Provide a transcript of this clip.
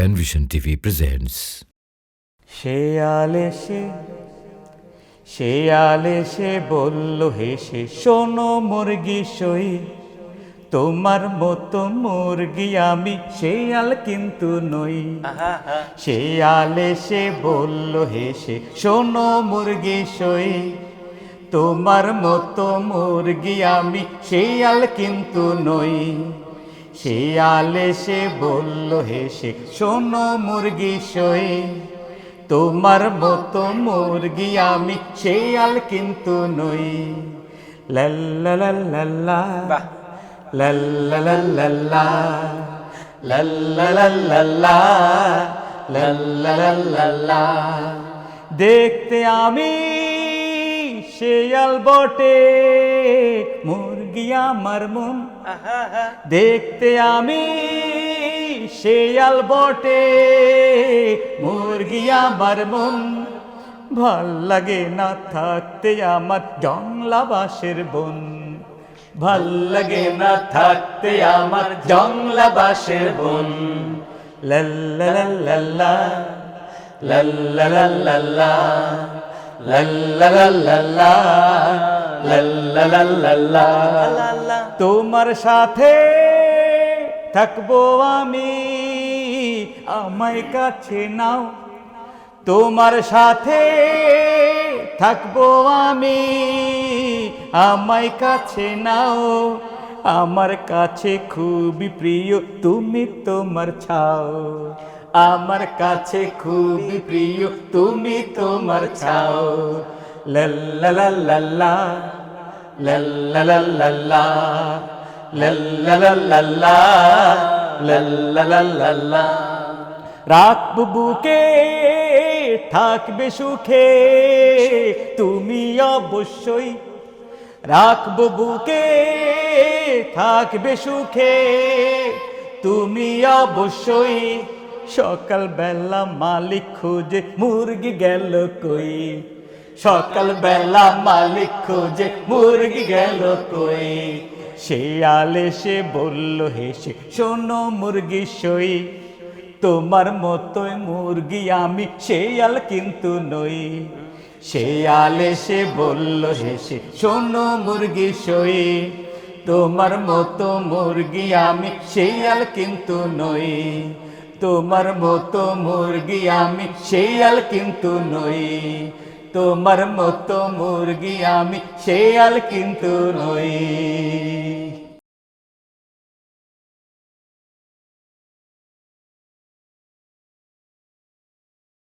Penvision TV presents. শেয়াল এসে শেয়াল এসে বলল হেসে শোনো মুরগি সই। তোমার মতো মুরগি আমি শেয়াল কিন্তু নই। শেয়াল এসে বলল হেসে শোনো মুরগি সই। তোমার মতো মুরগি আমি শেয়াল কিন্তু নই। শিয়াল এসে বলল হেসে শোনো মুরগি শোয়ে তোমার মতো মুরগি আমি শেয়াল কিন্তু নই দেখতে আমি শেয়াল বটে মুর গিয়া মারমুন দেখতে আমি শেয়াল বটে মুরগিয়া মারমুন ভালো লাগে না থাকতে আমার জংলা বাসের বোন। ভালো লাগে না থাকতে আমার জংলা বাসের বোন। লাল্লা লাল্লা লাল্লা লাল্লা লাল্লা তোমার সাথে থাকব আমি আমায় কাছে নাও তোমার সাথে থাকব আমি আমায় কাছে নাও আমার কাছে খুবই প্রিয় তুমি তোমার ছাও আমার কাছে খুবই প্রিয় তুমি তোমার ছাও লাল্লাল্লাল্লা বুকে থাকবে সুখে, তুমি অবশ্যই। রাখব বুকে থাকবে সুখে, তুমি অবশ্যই। সকালবেলা মালিক খুঁজে, মুরগি গেল কই? সকাল বেলা মালিক খুঁজে, মুরগি গেল কই? শেয়াল সে বলল হেসে শোনো মুরগি সই, তোমার মতোই মুরগি আমি, শেয়াল কিন্তু নই। শেয়াল এসে বলল হেসে শোনো মুরগি সই, তোমার মতো মুরগি আমি, শেয়াল কিন্তু নই। তোমার মতো মুরগি আমি, শেয়াল কিন্তু নই। তোমার মতো মুরগি আমি শেয়াল কিন্তু নই।